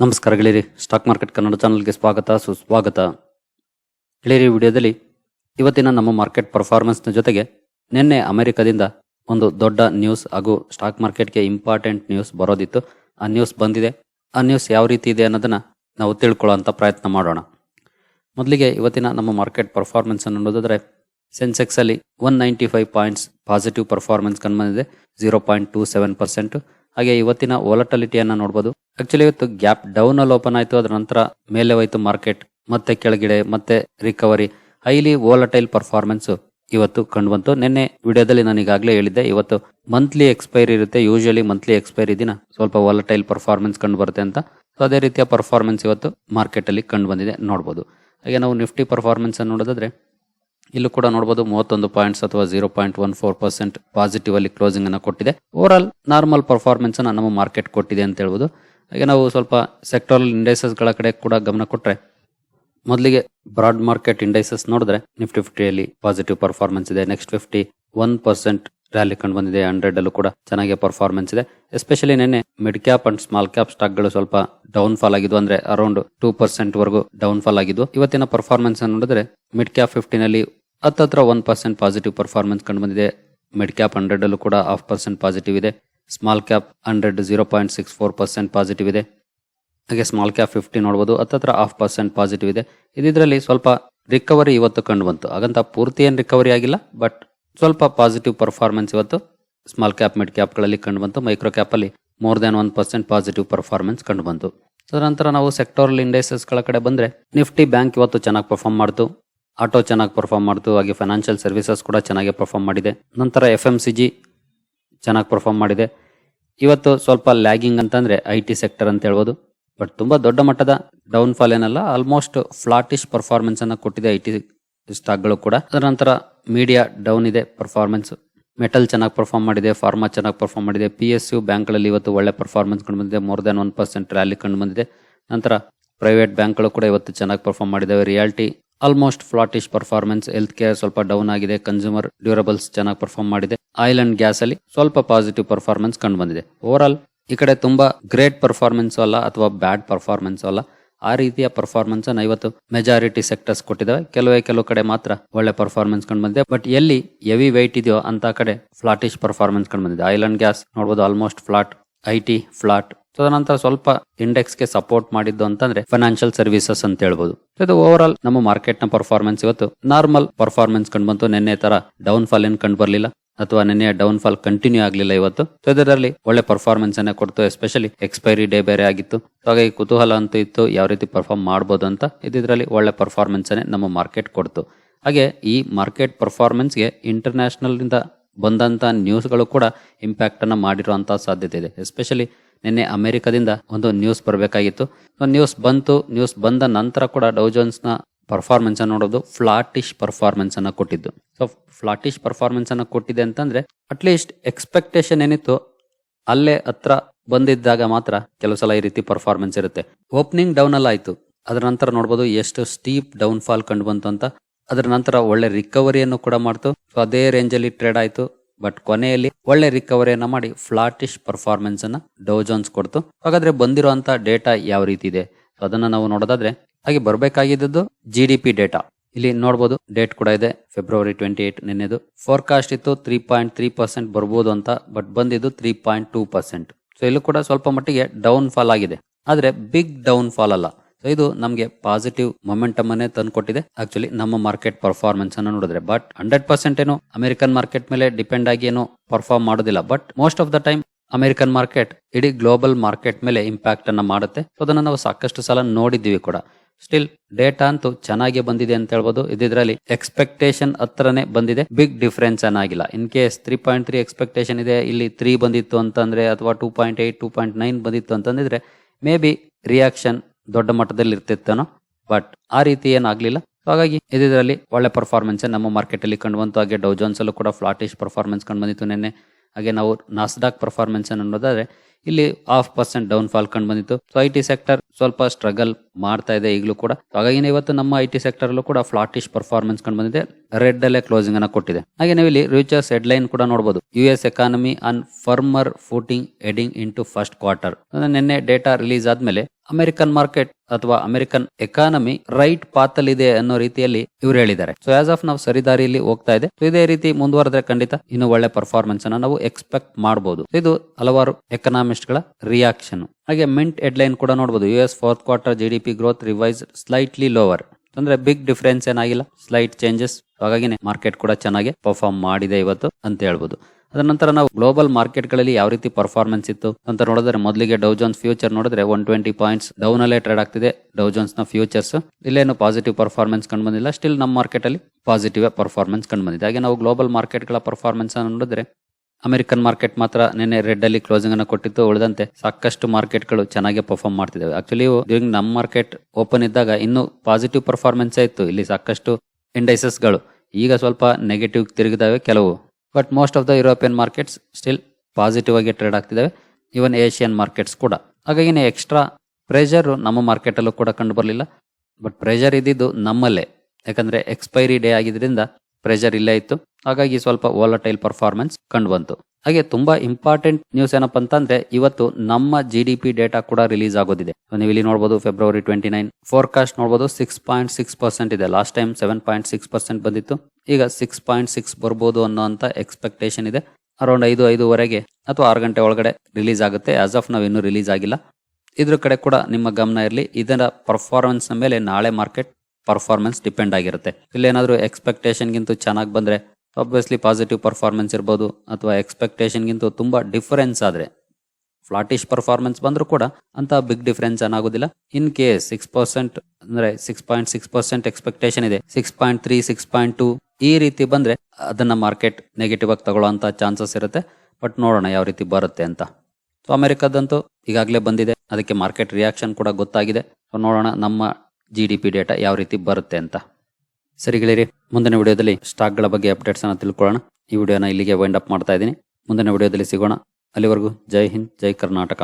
ನಮಸ್ಕಾರ ಗೆಳೆಯರಿ. Stock market Kannada ಚಾನಲ್ಗೆ ಸ್ವಾಗತ, ಸುಸ್ವಾಗತ. ಗೆಳೆಯರಿ ವಿಡಿಯೋದಲ್ಲಿ ಇವತ್ತಿನ ನಮ್ಮ ಮಾರ್ಕೆಟ್ ಪರ್ಫಾರ್ಮೆನ್ಸ್ನ ಜೊತೆಗೆ ನಿನ್ನೆ ಅಮೆರಿಕದಿಂದ ಒಂದು ದೊಡ್ಡ ನ್ಯೂಸ್ ಹಾಗೂ ಸ್ಟಾಕ್ ಮಾರ್ಕೆಟ್ಗೆ ಇಂಪಾರ್ಟೆಂಟ್ ನ್ಯೂಸ್ ಬರೋದಿತ್ತು. ಆ ನ್ಯೂಸ್ ಬಂದಿದೆ. ಆ ನ್ಯೂಸ್ ಯಾವ ರೀತಿ ಇದೆ ಅನ್ನೋದನ್ನು ನಾವು ತಿಳ್ಕೊಳ್ಳೋಂಥ ಪ್ರಯತ್ನ ಮಾಡೋಣ. ಮೊದಲಿಗೆ ಇವತ್ತಿನ ನಮ್ಮ ಮಾರ್ಕೆಟ್ ಪರ್ಫಾರ್ಮೆನ್ಸ್ ಅನ್ನು ನೋಡಿದ್ರೆ ಸೆನ್ಸೆಕ್ಸ್ ಅಲ್ಲಿ one ninety five points positive performance ಕಂಡುಬಂದಿದೆ zero point two seven percent ಹಾಗೆ ಇವತ್ತಿನ ವಾಲಟಲಿಟಿಯನ್ನ ನೋಡಬಹುದು ಆಕ್ಚುಲಿ ಇವತ್ತು ಗ್ಯಾಪ್ ಡೌನ್ ಅಲ್ಲಿ ಓಪನ್ ಆಯಿತು, ಅದರ ನಂತರ ಮೇಲೆ ಹೋಯ್ತು ಮಾರ್ಕೆಟ್ ಮತ್ತೆ ಕೆಳಗಡೆ ಮತ್ತೆ ರಿಕವರಿ ಹೈಲಿ ವಾಲಟೈಲ್ ಪರ್ಫಾರ್ಮೆನ್ಸ್ ಇವತ್ತು ಕಂಡುಬಂತು. ನಿನ್ನೆ ವಿಡಿಯೋದಲ್ಲಿ ನಾನು ಈಗಾಗಲೇ ಹೇಳಿದ್ದೆ, ಇವತ್ತು ಮಂತ್ಲಿ ಎಕ್ಸ್ಪೈರಿ ಇರುತ್ತೆ ಯೂಶಲಿ ಮಂತ್ಲಿ ಎಕ್ಸ್ಪೈರಿ ದಿನ ಸ್ವಲ್ಪ ವಾಲಟೈಲ್ ಪರ್ಫಾರ್ಮೆನ್ಸ್ ಕಂಡು ಬರುತ್ತೆ ಅಂತ. ಸೊ ಅದೇ ರೀತಿಯ ಪರ್ಫಾರ್ಮೆನ್ಸ್ ಇವತ್ತು ಮಾರ್ಕೆಟ್ ಅಲ್ಲಿ ಕಂಡು ಬಂದಿದೆ ನೋಡಬಹುದು ಹಾಗೆ ನಾವು ನಿಫ್ಟಿ ಪರ್ಫಾರ್ಮೆನ್ಸ್ ನೋಡೋದಾದ್ರೆ ಇಲ್ಲೂ ಕೂಡ ನೋಡಬಹುದು ಮೂವತ್ತೊಂದು ಪಾಯಿಂಟ್ಸ್ ಅಥವಾ zero point one four percent positive ಅಲ್ಲಿ ಕ್ಲೋಸಿಂಗ್ ಅನ್ನು ಕೊಟ್ಟಿದೆ. ಓವರ್ ಆಲ್ ನಾರ್ಮಲ್ ಪರ್ಫಾರ್ಮೆನ್ಸ್ ಅನ್ನ ನಮ್ಮ ಮಾರ್ಕೆಟ್ ಕೊಟ್ಟಿದೆ ಅಂತ ಹೇಳ್ಬೋದು. ಹಾಗೆ ನಾವು ಸ್ವಲ್ಪ ಸೆಕ್ಟರಲ್ ಇಂಡೈಸಸ್ಗಳ ಕಡೆ ಕೂಡ ಗಮನ ಕೊಟ್ಟರೆ ಮೊದಲಿಗೆ ಬ್ರಾಡ್ ಮಾರ್ಕೆಟ್ ಇಂಡೈಸಸ್ ನೋಡಿದ್ರೆ ನಿಫ್ಟಿ ಫಿಫ್ಟಿಯಲ್ಲಿ ಪಾಸಿಟಿವ್ ಪರ್ಫಾರ್ಮೆನ್ಸ್ ಇದೆ. Next fifty one percent rally ಕಂಡು ಬಂದಿದೆ. ಹಂಡ್ರೆಡ್ ಅಲ್ಲೂ ಕೂಡ ಚೆನ್ನಾಗಿ ಪರ್ಫಾರ್ಮೆನ್ಸ್ ಇದೆ. ಎಸ್ಪೆಷಲಿ ನಿನ್ನೆ mid cap and small cap ಸ್ಟಾಕ್ಗಳು ಸ್ವಲ್ಪ ಡೌನ್ ಫಾಲ್ ಆಗಿದ್ವು ಅಂದ್ರೆ ಅರೌಂಡ್ ಟೂ ಪರ್ಸೆಂಟ್ ವರೆಗೂ ಡೌನ್ ಫಾಲ್ ಆಗಿದ್ವು. ಇವತ್ತಿನ ಪರ್ಫಾರ್ಮೆನ್ಸ್ ನೋಡಿದ್ರೆ ಮಿಡ್ ಕ್ಯಾಪ್ ಫಿಫ್ಟಿನಲ್ಲಿ ಹತ್ತತ್ರ ಒನ್ ಪರ್ಸೆಂಟ್ ಪಾಸಿಟಿವ್ ಪರ್ಫಾರ್ಮೆನ್ಸ್ ಕಂಡು ಬಂದಿದೆ. ಮಿಡ್ ಕ್ಯಾಪ್ ಹಂಡ್ರೆಡ್ ಅಲ್ಲೂ ಕೂಡ ಹಾಫ್ ಪರ್ಸೆಂಟ್ ಪಾಸಿಟಿವ್ ಇದೆ. Small cap hundred zero point six four percent positive ಇದೆ. ಹಾಗೆ ಸ್ಮಾಲ್ ಕ್ಯಾಪ್ ಫಿಫ್ಟಿ ನೋಡಬಹುದು ಹತ್ತತ್ರ ಹಾಫ್ ಪರ್ಸೆಂಟ್ ಪಾಸಿಟಿವ್ ಇದೆ. ಇದಿದ್ರಲ್ಲಿ ಸ್ವಲ್ಪ ರಿಕವರಿ ಇವತ್ತು ಕಂಡು ಬಂತು. ಹಾಗಂತ ಪೂರ್ತಿ ಏನು ರಿಕವರಿ ಆಗಿಲ್ಲ ಬಟ್ ಸ್ವಲ್ಪ ಪಾಸಿಟಿವ್ ಪರ್ಫಾರ್ಮೆನ್ಸ್ ಇವತ್ತು ಸ್ಮಾಲ್ ಕ್ಯಾಪ್ ಮಿಡ್ ಕ್ಯಾಪ್ಗಳಲ್ಲಿ ಕಂಡು ಬಂತು. Micro ಕ್ಯಾಪಲ್ಲಿ more than one percent positive performance ಕಂಡು ಬಂತು. ಅದರ ನಂತರ ನಾವು ಸೆಕ್ಟೋರಲ್ ಇಂಡೈಸಸ್ಗಳ ಕಡೆ ಬಂದ್ರೆ ನಿಫ್ಟಿ ಬ್ಯಾಂಕ್ ಇವತ್ತು ಚೆನ್ನಾಗಿ ಪರ್ಫಾರ್ಮ್ ಮಾಡ್ತು. ಆಟೋ ಚೆನ್ನಾಗಿ ಪರ್ಫಾರ್ಮ್ ಮಾಡ್ತು, ಹಾಗೆ ಫೈನಾನ್ಷಿಯಲ್ ಸರ್ವಿಸಸ್ ಕೂಡ ಚೆನ್ನಾಗಿ ಪರ್ಫಾರ್ಮ್ ಮಾಡಿದೆ. ನಂತರ ಎಫ್ ಎಂ ಸಿ ಜಿ ಚೆನ್ನಾಗಿ ಪರ್ಫಾರ್ಮ್ ಮಾಡಿದೆ. ಇವತ್ತು ಸ್ವಲ್ಪ ಲ್ಯಾಗಿಂಗ್ ಅಂತಂದ್ರೆ ಐ ಟಿ ಸೆಕ್ಟರ್ ಅಂತ ಹೇಳ್ಬೋದು. ಬಟ್ ತುಂಬಾ ದೊಡ್ಡ ಮಟ್ಟದ ಡೌನ್ ಫಾಲ್ ಏನಲ್ಲ ಆಲ್ಮೋಸ್ಟ್ ಫ್ಲಾಟಿಶ್ ಪರ್ಫಾರ್ಮೆನ್ಸನ್ನು ಕೊಟ್ಟಿದೆ ಐ ಟಿ ಸ್ಟಾಕ್ಗಳು ಕೂಡ. ಅದರ ನಂತರ ಮೀಡಿಯಾ ಡೌನ್ ಇದೆ ಪರ್ಫಾರ್ಮೆನ್ಸ್ ಮೆಟಲ್ ಚೆನ್ನಾಗಿ ಪರ್ಫಾರ್ಮ್ ಮಾಡಿದೆ ಫಾರ್ಮಾ ಚೆನ್ನಾಗಿ ಪರ್ಫಾರ್ಮ್ ಮಾಡಿದೆ. ಪಿ ಎಸ್ ಯು ಬ್ಯಾಂಕ್ಗಳಲ್ಲಿ ಇವತ್ತು ಒಳ್ಳೆ ಪರ್ಫಾರ್ಮೆನ್ಸ್ ಕಂಡು ಬಂದಿದೆ more than one percent rally ಕಂಡು ಬಂದಿದೆ. ನಂತರ ಪ್ರೈವೇಟ್ ಬ್ಯಾಂಕ್ಗಳು ಕೂಡ ಇವತ್ತು ಚೆನ್ನಾಗಿ perform ಮಾಡಿದ್ದಾವೆ reality almost flattish performance health care ಸ್ವಲ್ಪ ಡೌನ್ ಆಗಿದೆ. ಕನ್ಸ್ಯೂಮರ್ ಡ್ಯೂರಬಲ್ಸ್ ಚೆನ್ನಾಗಿ ಪರ್ಫಾರ್ಮ್ ಮಾಡಿದೆ. ಆಯಿಲ್ ಅಂಡ್ ಗ್ಯಾಸ್ ಅಲ್ಲಿ ಸ್ವಲ್ಪ ಪಾಸಿಟಿವ್ ಪರ್ಫಾರ್ಮೆನ್ಸ್ ಕಂಡು ಬಂದಿದೆ ಓವರ್ ಆಲ್ ಈ ಕಡೆ ತುಂಬಾ ಗ್ರೇಟ್ ಪರ್ಫಾರ್ಮೆನ್ಸ್ ಅಲ್ಲ ಅಥವಾ ಬ್ಯಾಡ್ ಪರ್ಫಾರ್ಮೆನ್ಸ್ ಅಲ್ಲ. ಆ ರೀತಿಯ ಪರ್ಫಾರ್ಮೆನ್ಸ್ ಅನ್ನ ಇವತ್ತು ಮೆಜಾರಿಟಿ ಸೆಕ್ಟರ್ಸ್ ಕೊಟ್ಟಿದ್ದಾವೆ. ಕೆಲವೇ ಕೆಲವು ಕಡೆ ಮಾತ್ರ ಒಳ್ಳೆ ಪರ್ಫಾರ್ಮೆನ್ಸ್ ಕಂಡು ಬಂದಿದೆ ಬಟ್ ಎಲ್ಲಿ ಹೆವಿ ವೈಟ್ ಇದೆಯೋ ಅಂತ ಕಡೆ ಫ್ಲಾಟಿಶ್ ಪರ್ಫಾರ್ಮೆನ್ಸ್ ಕಂಡು ಬಂದಿದೆ ಆಯಿಲ್ ಅಂಡ್ ಗ್ಯಾಸ್ ನೋಡಬಹುದು almost flat I T flat ತದನಂತರ ಸ್ವಲ್ಪ ಇಂಡೆಕ್ಸ್ಗೆ ಸಪೋರ್ಟ್ ಮಾಡಿದ್ದು ಅಂತಂದ್ರೆ ಫೈನಾನ್ಷಿಯಲ್ ಸರ್ವಿಸಸ್ ಅಂತ ಹೇಳ್ಬೋದು. ಇದು ಓವರ್ ಆಲ್ ನಮ್ಮ ಮಾರ್ಕೆಟ್ನ ಪರ್ಫಾರ್ಮೆನ್ಸ್ ಇವತ್ತು ನಾರ್ಮಲ್ ಪರ್ಫಾರ್ಮೆನ್ಸ್ ಕಂಡು ಬಂತು. ನಿನ್ನೆ ತರ ಡೌನ್ ಫಾಲ್ ಏನ್ ಕಂಡು ಬರ್ಲಿಲ್ಲ. ಅಥವಾ ನಿನ್ನೆ ಡೌನ್ ಫಾಲ್ ಕಂಟಿನ್ಯೂ ಆಗಲಿಲ್ಲ ಇವತ್ತು. ಸೊ ಇದರಲ್ಲಿ ಒಳ್ಳೆ ಪರ್ಫಾರ್ಮೆನ್ಸ್ ಅನ್ನ ಕೊಡ್ತು. ಎಸ್ಪೆಷಲಿ ಎಕ್ಸ್ಪೈರಿ ಡೇ ಬೇರೆ ಆಗಿತ್ತು. ಹಾಗಾಗಿ ಕುತೂಹಲ ಅಂತೂ ಇತ್ತು. ಯಾವ ರೀತಿ ಪರ್ಫಾರ್ಮ್ ಮಾಡ್ಬೋದು ಅಂತ. ಇದ್ರಲ್ಲಿ ಒಳ್ಳೆ ಪರ್ಫಾರ್ಮೆನ್ಸ್ ಅನ್ನೇ ನಮ್ಮ ಮಾರ್ಕೆಟ್ ಕೊಡ್ತು. ಹಾಗೆ ಈ ಮಾರ್ಕೆಟ್ ಪರ್ಫಾರ್ಮೆನ್ಸ್ಗೆ ಇಂಟರ್ನ್ಯಾಷನಲ್ ಇಂದ ಬಂದಂತ ನ್ಯೂಸ್ಗಳು ಕೂಡ ಇಂಪ್ಯಾಕ್ಟ್ ಅನ್ನ ಮಾಡಿರುವಂತಹ ಸಾಧ್ಯತೆ ಇದೆ. ಎಸ್ಪೆಷಲಿ ನಿನ್ನೆ ಅಮೆರಿಕದಿಂದ ಒಂದು ನ್ಯೂಸ್ ಬರಬೇಕಾಗಿತ್ತು. ನ್ಯೂಸ್ ಬಂತು. ನ್ಯೂಸ್ ಬಂದ ನಂತರ ಕೂಡ ಡೌಜೋನ್ಸ್ನ ಪರ್ಫಾರ್ಮೆನ್ಸ್ ಅನ್ನು ನೋಡೋದು. ಫ್ಲಾಟಿಶ್ ಪರ್ಫಾರ್ಮೆನ್ಸ್ ಅನ್ನ ಕೊಟ್ಟಿದ್ದು. ಸೊ ಫ್ಲಾಟಿಶ್ ಪರ್ಫಾರ್ಮೆನ್ಸ್ ಅನ್ನ ಕೊಟ್ಟಿದೆ ಅಂತಂದ್ರೆ ಅಟ್ಲೀಸ್ಟ್ ಎಕ್ಸ್ಪೆಕ್ಟೇಷನ್ ಏನಿತ್ತು, ಅಲ್ಲೇ ಹತ್ರ ಬಂದಿದ್ದಾಗ ಮಾತ್ರ ಕೆಲವು ಸಲ ಈ ರೀತಿ ಪರ್ಫಾರ್ಮೆನ್ಸ್ ಇರುತ್ತೆ. ಓಪನಿಂಗ್ ಡೌನ್ ಅಲ್ಲ ಆಯ್ತು. ಅದರ ನಂತರ ನೋಡಬಹುದು ಎಷ್ಟು ಸ್ಟೀಪ್ ಡೌನ್ ಫಾಲ್ ಕಂಡು ಬಂತು ಅಂತ. ಅದರ ನಂತರ ಒಳ್ಳೆ ರಿಕವರಿಯನ್ನು ಕೂಡ ಮಾಡ್ತು. ಸೊ ಅದೇ ರೇಂಜ್ ಅಲ್ಲಿ ಟ್ರೇಡ್ ಆಯ್ತು. ಬಟ್ ಕೊನೆಯಲ್ಲಿ ಒಳ್ಳೆ ರಿಕವರಿಯನ್ನ ಮಾಡಿ ಫ್ಲಾಟಿಶ್ ಪರ್ಫಾರ್ಮೆನ್ಸ್ ಅನ್ನ ಡೋಜೋನ್ಸ್ ಕೊಡ್ತು. ಹಾಗಾದ್ರೆ ಬಂದಿರುವಂತ ಡೇಟಾ ಯಾವ ರೀತಿ ಇದೆ? ಅದನ್ನ ನಾವು ನೋಡೋದಾದ್ರೆ, ಹಾಗೆ ಬರಬೇಕಾಗಿದ್ದು ಜಿ ಡಿ ಪಿ ಡೇಟಾ ಇಲ್ಲಿ ನೋಡಬಹುದು ಡೇಟ್ ಕೂಡ ಇದೆ ಫೆಬ್ರವರಿ ಟ್ವೆಂಟಿ ಏಟ್ ನಿನ್ನೆದು. ಫೋರ್ಕಾಸ್ಟ್ ಇತ್ತು ತ್ರೀ ಪಾಯಿಂಟ್ ತ್ರೀ ಪರ್ಸೆಂಟ್ ಬರ್ಬೋದು ಅಂತ ಬಟ್ ಬಂದಿದ್ದು three point two percent so ಇಲ್ಲೂ ಕೂಡ ಸ್ವಲ್ಪ ಮಟ್ಟಿಗೆ ಡೌನ್ ಫಾಲ್ ಆಗಿದೆ. ಆದ್ರೆ ಬಿಗ್ ಡೌನ್ ಫಾಲ್ ಅಲ್ಲ. ಸೊ ಇದು ನಮಗೆ ಪಾಸಿಟಿವ್ ಮೊಮೆಂಟಮ್ ಅನ್ನೇ ತಂದುಕೊಟ್ಟಿದೆ. ಆಕ್ಚುಲಿ ನಮ್ಮ ಮಾರ್ಕೆಟ್ ಪರ್ಫಾರ್ಮೆನ್ಸ್ ಅನ್ನು ನೋಡಿದ್ರೆ ಬಟ್ ಹಂಡ್ರೆಡ್ ಪರ್ಸೆಂಟ್ ಏನು ಅಮೆರಿಕನ್ ಮಾರ್ಕೆಟ್ ಮೇಲೆ ಡಿಪೆಂಡ್ ಆಗಿ ಏನು ಪರ್ಫಾರ್ಮ್ ಮಾಡೋದಿಲ್ಲ. But most of the time American market ಇಡೀ ಗ್ಲೋಬಲ್ ಮಾರ್ಕೆಟ್ ಮೇಲೆ ಇಂಪ್ಯಾಕ್ಟ್ ಅನ್ನ ಮಾಡುತ್ತೆ. ಸೊ ಅದನ್ನ ನಾವು ಸಾಕಷ್ಟು ಸಲ ನೋಡಿದ್ದೀವಿ ಕೂಡ. ಸ್ಟಿಲ್ ಡೇಟಾ ಅಂತೂ ಚೆನ್ನಾಗಿ ಬಂದಿದೆ ಅಂತ ಹೇಳ್ಬೋದು. ಇದ್ರಲ್ಲಿ ಎಕ್ಸ್ಪೆಕ್ಟೇಷನ್ ಹತ್ರನೇ ಬಂದಿದೆ. ಬಿಗ್ ಡಿಫರೆನ್ಸ್ ಏನಾಗಿಲ್ಲ in case three point three expectation ಇದೆ, ಇಲ್ಲಿ ತ್ರೀ ಬಂದಿತ್ತು ಅಂತಂದ್ರೆ, ಅಥವಾ two point eight two point nine ಬಂದಿತ್ತು ಅಂತಂದಿದ್ರೆ ಮೇ ಬಿ ರಿಯಾಕ್ಷನ್ ದೊಡ್ಡ ಮಟ್ಟದಲ್ಲಿ ಇರ್ತಿತ್ತೇನೋ ಬಟ್ ಆ ರೀತಿ ಏನಾಗ್ಲಿಲ್ಲ. ಹಾಗಾಗಿ ಇದರಲ್ಲಿ ಒಳ್ಳೆ ಪರ್ಫಾರ್ಮೆನ್ಸ್ ನಮ್ಮ ಮಾರ್ಕೆಟ್ ಅಲ್ಲಿ ಕಂಡು ಬಂತು ಹಾಗೆ ಡೌಜೋನ್ಸ್ ಅಲ್ಲೂ ಕೂಡ ಫ್ಲಾಟಿಶ್ ಪರ್ಫಾರ್ಮೆನ್ಸ್ ಕಂಡು ಬಂದಿತ್ತು ನಿನ್ನೆ. ಹಾಗೆ ನಾವು ನಾಸ್ಡಾಕ್ ಪರ್ಫಾರ್ಮೆನ್ಸ್ ಅನ್ನು ನೋಡೋದಾದ್ರೆ ಇಲ್ಲಿ ಹಾಫ್ ಪರ್ಸೆಂಟ್ ಡೌನ್ ಫಾಲ್ ಕಂಡು ಬಂದಿತ್ತು ಸೊ ಐ ಟಿ ಸೆಕ್ಟರ್ ಸ್ವಲ್ಪ ಸ್ಟ್ರಗಲ್ ಮಾಡ್ತಾ ಇದೆ ಈಗಲೂ ಕೂಡ. ಹಾಗಾಗಿ ಇವತ್ತು ನಮ್ಮ ಐ ಟಿ ಸೆಕ್ಟರ್ ಕೂಡ ಫ್ಲಾಟಿಶ್ ಪರ್ಫಾರ್ಮೆನ್ಸ್ ಕಂಡು ಬಂದಿದೆ ರೆಡ್ ಅಲ್ಲೇ ಕ್ಲೋಸಿಂಗ್ ಅನ್ನ ಕೊಟ್ಟಿದೆ. ಹಾಗೆ ನೀವು ಇಲ್ಲಿ ರಿಚರ್ಸ್ ಹೆಡ್ಲೈನ್ ಕೂಡ ನೋಡಬಹುದು U S economy on firmer footing heading into first quarter ನಿನ್ನೆ ಡೇಟಾ ರಿಲೀಸ್ ಆದ್ಮೇಲೆ ಅಮೆರಿಕನ್ ಮಾರ್ಕೆಟ್ ಅಥವಾ ಅಮೆರಿಕನ್ ಎಕಾನಮಿ ರೈಟ್ ಪಾತ್ ಅಲ್ಲಿ ಇದೆ ಅನ್ನೋ ರೀತಿಯಲ್ಲಿ ಇವ್ರು ಹೇಳಿದ್ದಾರೆ. ಸೊ ಆಸ್ ಆಫ್ ನಾವು ಸರಿದಾರಿಯಲ್ಲಿ ಹೋಗ್ತಾ ಇದೆ. ಇದೇ ರೀತಿ ಮುಂದುವರೆದ್ರೆ ಖಂಡಿತ ಇನ್ನು ಒಳ್ಳೆ ಪರ್ಫಾರ್ಮೆನ್ಸ್ ಅನ್ನ ನಾವು ಎಕ್ಸ್ಪೆಕ್ಟ್ ಮಾಡಬಹುದು ಇದು ಹಲವಾರು ಎಕನಾಮಿಸ್ಟ್ಗಳ ರಿಯಾಕ್ಷನ್ ಹಾಗೆ ಮಿಂಟ್ ಹೆಡ್ಲೈನ್ ಕೂಡ ನೋಡಬಹುದು U S fourth quarter G D P growth revise slightly lower ಅಂದ್ರೆ ಬಿಗ್ ಡಿಫರೆನ್ಸ್ ಏನಾಗಿಲ್ಲ. ಸ್ಲೈಟ್ ಚೇಂಜಸ್ ಹಾಗಾಗಿ ಮಾರ್ಕೆಟ್ ಕೂಡ ಚೆನ್ನಾಗಿ ಪರ್ಫಾರ್ಮ್ ಮಾಡಿದೆ ಇವತ್ತು ಅಂತ ಹೇಳ್ಬೋದು. ಅದರ ನಂತರ ನಾವು ಗ್ಲೋಬಲ್ ಮಾರ್ಕೆಟ್ಗಳಲ್ಲಿ ಯಾವ ರೀತಿ ಪರ್ಫಾರ್ಮೆನ್ಸ್ ಇತ್ತು ಅಂತ ನೋಡಿದ್ರೆ ಮೊದಲಿಗೆ ಡೌ ಜೋನ್ಸ್ ಫ್ಯೂಚರ್ ನೋಡಿದ್ರೆ ಒನ್ ಟ್ವೆಂಟಿ ಪಾಯಿಂಟ್ಸ್ ಡೌನ್ ಅಲ್ಲೇ ಟ್ರೇಡ್ ಆಗ್ತಿದೆ. ಡೌ ಜೋನ್ಸ್ನ ಫ್ಯೂಚರ್ಸ್ ಇಲ್ಲೇನು ಪಾಸಿಟಿವ್ ಪರ್ಫಾರ್ಮೆನ್ಸ್ ಕಂಡು ಬಂದಿಲ್ಲ. ಸ್ಟಿಲ್ ನಮ್ಮ ಮಾರ್ಕೆಟ್ ಅಲ್ಲಿ ಪಾಸಿಟಿವ್ ಪರ್ಫಾರ್ಮೆನ್ಸ್ ಕಂಡು ಬಂದಿದೆ. ಹಾಗೆ ನಾವು ಗ್ಲೋಬಲ್ ಮಾರ್ಕೆಟ್ಗಳ ಪರ್ಫಾರ್ಮೆನ್ಸ್ ಅನ್ನು ನೋಡಿದ್ರೆ ಅಮೆರಿಕನ್ ಮಾರ್ಕೆಟ್ ಮಾತ್ರ ನಿನ್ನೆ ರೆಡ್ ಅಲ್ಲಿ ಕ್ಲೋಸಿಂಗ್ ಅನ್ನು ಕೊಟ್ಟಿತ್ತು. ಉಳಿದಂತೆ ಸಾಕಷ್ಟು ಮಾರ್ಕೆಟ್ಗಳು ಚೆನ್ನಾಗಿ ಪರ್ಫಾರ್ಮ್ ಮಾಡ್ತಿದ್ದಾವೆ. ಆಕ್ಚುಲಿ ಡ್ಯೂರಿಂಗ್ ನಮ್ಮ ಮಾರ್ಕೆಟ್ ಓಪನ್ ಇದ್ದಾಗ ಇನ್ನು ಪಾಸಿಟಿವ್ ಪರ್ಫಾರ್ಮೆನ್ಸ್ ಇತ್ತು. ಇಲ್ಲಿ ಸಾಕಷ್ಟು ಇಂಡೈಸಸ್ಗಳು ಈಗ ಸ್ವಲ್ಪ ನೆಗೆಟಿವ್ ತಿರುಗಿದಾವೆ. ಕೆಲವು but most of the European markets still positive ಆಗಿ ಟ್ರೇಡ್ ಆಗ್ತಿದ್ದಾವೆ ಈವನ್ ಏಷ್ಯನ್ ಮಾರ್ಕೆಟ್ಸ್ ಕೂಡ. ಹಾಗಾಗಿ ಎಕ್ಸ್ಟ್ರಾ ಪ್ರೆಷರ್ ನಮ್ಮ ಮಾರ್ಕೆಟಲ್ಲೂ ಕೂಡ ಕಂಡು ಬರಲಿಲ್ಲ. ಬಟ್ ಪ್ರೆಷರ್ ಇದ್ದಿದ್ದು ನಮ್ಮಲ್ಲೇ. ಯಾಕಂದ್ರೆ ಎಕ್ಸ್ಪೈರಿ ಡೇ ಆಗಿದ್ದರಿಂದ ಪ್ರೆಷರ್ ಇಲ್ಲೇ ಇತ್ತು. ಹಾಗಾಗಿ ಸ್ವಲ್ಪ ವಾಲಟೈಲ್ ಪರ್ಫಾರ್ಮೆನ್ಸ್ ಕಂಡು ಬಂತು. ಹಾಗೆ ತುಂಬಾ ಇಂಪಾರ್ಟೆಂಟ್ ನ್ಯೂಸ್ ಏನಪ್ಪ ಅಂತಂದ್ರೆ ಇವತ್ತು ನಮ್ಮ ಜಿ ಡಿ ಪಿ ಡೇಟಾ ಕೂಡ ರಿಲೀಸ್ ಆಗೋದಿದೆ. ನೀವು ಇಲ್ಲಿ ನೋಡಬಹುದು ಫೆಬ್ರವರಿ ಟ್ವೆಂಟಿ ನೈನ್ ಫೋರ್ಕಾಸ್ಟ್ ನೋಡಬಹುದು ಸಿಕ್ಸ್ ಪಾಯಿಂಟ್ ಸಿಕ್ಸ್ ಪರ್ಸೆಂಟ್ ಇದೆ. Last time seven point six percent ಬಂದಿತ್ತು. ಈಗ ಸಿಕ್ಸ್ ಪಾಯಿಂಟ್ ಸಿಕ್ಸ್ ಬರ್ಬೋದು ಅನ್ನೋಂತ ಎಕ್ಸ್ಪೆಕ್ಟೇಷನ್ ಇದೆ. ಅರೌಂಡ್ ಐದು, ಐದುವರೆಗೆ ಅಥವಾ ಆರು ಗಂಟೆ ಒಳಗಡೆ ರಿಲೀಸ್ ಆಗುತ್ತೆ. ಆಸ್ ಆಫ್ ನಾವು ಇನ್ನೂ ರಿಲೀಸ್ ಆಗಿಲ್ಲ. ಇದ್ರ ಕಡೆ ಕೂಡ ನಿಮ್ಮ ಗಮನ ಇರಲಿ. ಇದರ ಪರ್ಫಾರ್ಮೆನ್ಸ್ ಮೇಲೆ ನಾಳೆ ಮಾರ್ಕೆಟ್ ಪರ್ಫಾರ್ಮೆನ್ಸ್ ಡಿಪೆಂಡ್ ಆಗಿರುತ್ತೆ. ಇಲ್ಲೇನಾದರೂ ಎಕ್ಸ್ಪೆಕ್ಟೇಷನ್ಗಿಂತ ಚೆನ್ನಾಗಿ ಬಂದ್ರೆ ಆಬ್ವಿಯಸ್ಲಿ ಪಾಸಿಟಿವ್ ಪರ್ಫಾರ್ಮೆನ್ಸ್ ಇರ್ಬೋದು ಅಥವಾ ಎಕ್ಸ್ಪೆಕ್ಟೇಷನ್ಗಿಂತ ತುಂಬ ಡಿಫರೆನ್ಸ್ ಆದರೆ ಫ್ಲಾಟಿಶ್ ಪರ್ಫಾರ್ಮೆನ್ಸ್ ಬಂದರೂ ಕೂಡ ಅಂತ ಬಿಗ್ ಡಿಫರೆನ್ಸ್ ಏನಾಗೋದಿಲ್ಲ. ಇನ್ ಕೇಸ್ ಸಿಕ್ಸ್ ಪರ್ಸೆಂಟ್ ಅಂದರೆ six point six percent expectation ಇದೆ six point three six point two ಈ ರೀತಿ ಬಂದರೆ ಅದನ್ನು ಮಾರ್ಕೆಟ್ ನೆಗೆಟಿವ್ ಆಗಿ ತಗೊಳ್ಳೋಂತ ಚಾನ್ಸಸ್ ಇರುತ್ತೆ. ಬಟ್ ನೋಡೋಣ ಯಾವ ರೀತಿ ಬರುತ್ತೆ ಅಂತ. ಸೊ ಅಮೆರಿಕದಂತೂ ಈಗಾಗಲೇ ಬಂದಿದೆ, ಅದಕ್ಕೆ ಮಾರ್ಕೆಟ್ ರಿಯಾಕ್ಷನ್ ಕೂಡ ಗೊತ್ತಾಗಿದೆ. ಸೊ ನೋಡೋಣ ನಮ್ಮ ಜಿ ಡಿ ಪಿ ಡೇಟಾ ಯಾವ ರೀತಿ ಬರುತ್ತೆ ಅಂತ. ಸರಿ ಗೆಳೆಯರಿ, ಮುಂದಿನ ವಿಡಿಯೋದಲ್ಲಿ ಸ್ಟಾಕ್ಗಳ ಬಗ್ಗೆ ಅಪ್ಡೇಟ್ಸ್ ಅನ್ನು ತಿಳ್ಕೊಳ್ಳೋಣ. ಈ ವಿಡಿಯೋನ ಇಲ್ಲಿಗೆ ವೈಂಡ್ ಅಪ್ ಮಾಡ್ತಾ ಇದ್ದೀನಿ. ಮುಂದಿನ ವಿಡಿಯೋದಲ್ಲಿ ಸಿಗೋಣ. ಅಲ್ಲಿವರೆಗೂ ಜೈ ಹಿಂದ್, ಜೈ ಕರ್ನಾಟಕ.